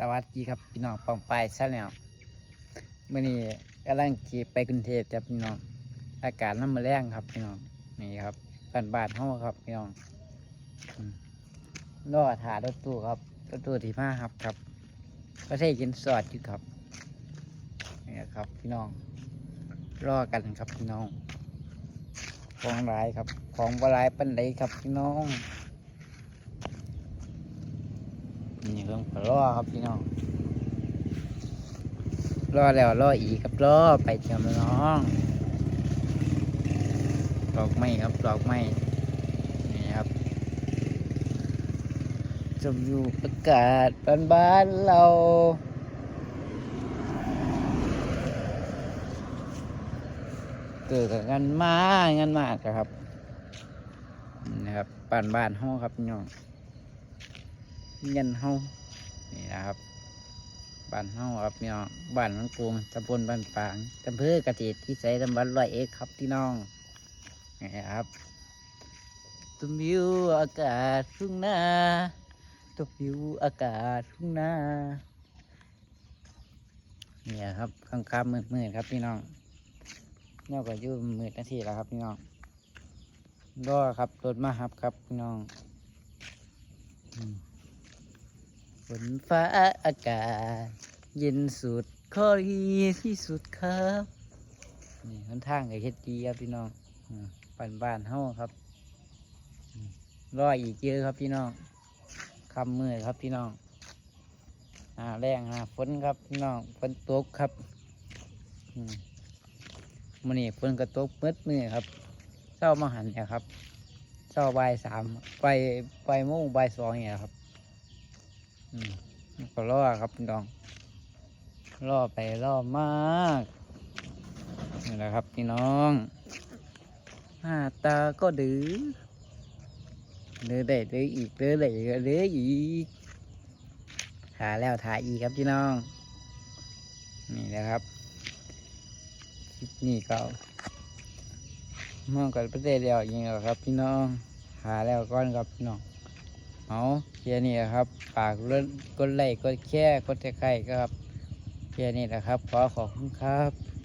สวัสดีครับพี่น้องปองไปายชาแนลมื่อนี้กำลังขี่ไปกรุงเทพจ้ะพี่น้อง อากาศน้ำมาแรงครับพี่น้องนี่ครับบ้านบานๆเฮาครับพี่น้องรอถ่ายรถตู้ครับรถตู้ที่มาครับครับประเทศกินสอดอยู่ครับนี่ครับพี่น้องรอกันครับพี่น้องของร้ายครับ ของบรายปันไดครับพี่น้อง นี่เรื่องปลารอครับพี่น้องรอแล้วรออีกครับรอไปเทียมน้องดอกไม้ครับดอกไม้นี่ครับชมอยู่อากาศบ้านบ้านๆเราเกิดกับงานมางานมากครับนะครับบ้านบ้านๆห้องครับพี่น้อง เงินเฮานี่นะครับบ้านเฮาครับพี่น้องบ้านมังกรุงตำบลบ้านฝางอำเภอกระเจิดที่ใส่ตำบลร้อยเอ็ดครับพี่น้องนี่ครับตุมวิวอากาศทุ่งนาตุมวิวอากาศทุ่งนาเนี่ยครับข้างคำมืดมืดๆครับพี่น้องเนี่ยก็อยู่มืดนาทีแล้วครับพี่น้องรอครับรถมาครับครับพี่น้องอ ฝนฟ้าอากาศ เย็นสุดข้อดีที่สุดครับ นี่หนทางกับเฮ็ดดีครับพี่น้องอืมบ้านบ้านเฮาครับรออีกเยอะครับพี่น้องคำมือครับพี่น้องหาแรงหาฝนครับพี่น้องฝนตกครับมันนี่ฝนก็ตกมืดมือครับเช้ามาหันเนี่ยครับเช้าบ่ายสามไปไปโมงบ่ายสองเนี่ยครับ ก็ล่อครับพี่น้องล่อไปล่อมากนี่แหละครับพี่น้องหน้าตาก็ดื้อเดือได้เดืออีกเดือได้เดืออีกถ่าแล้วถ่ายอีกครับพี่น้อง นี่แหละครับคลิปนี้ก็มองกันประเทศเดียวอย่างนี้แหละครับพี่น้องหาแล้วก้อนครับพี่น้อง เอาเพียนี่ครับฝากรถกดไลค์กดแชร์กดแชร์ใครครับแค่นี้นะครับ ขอขอบคุณครับ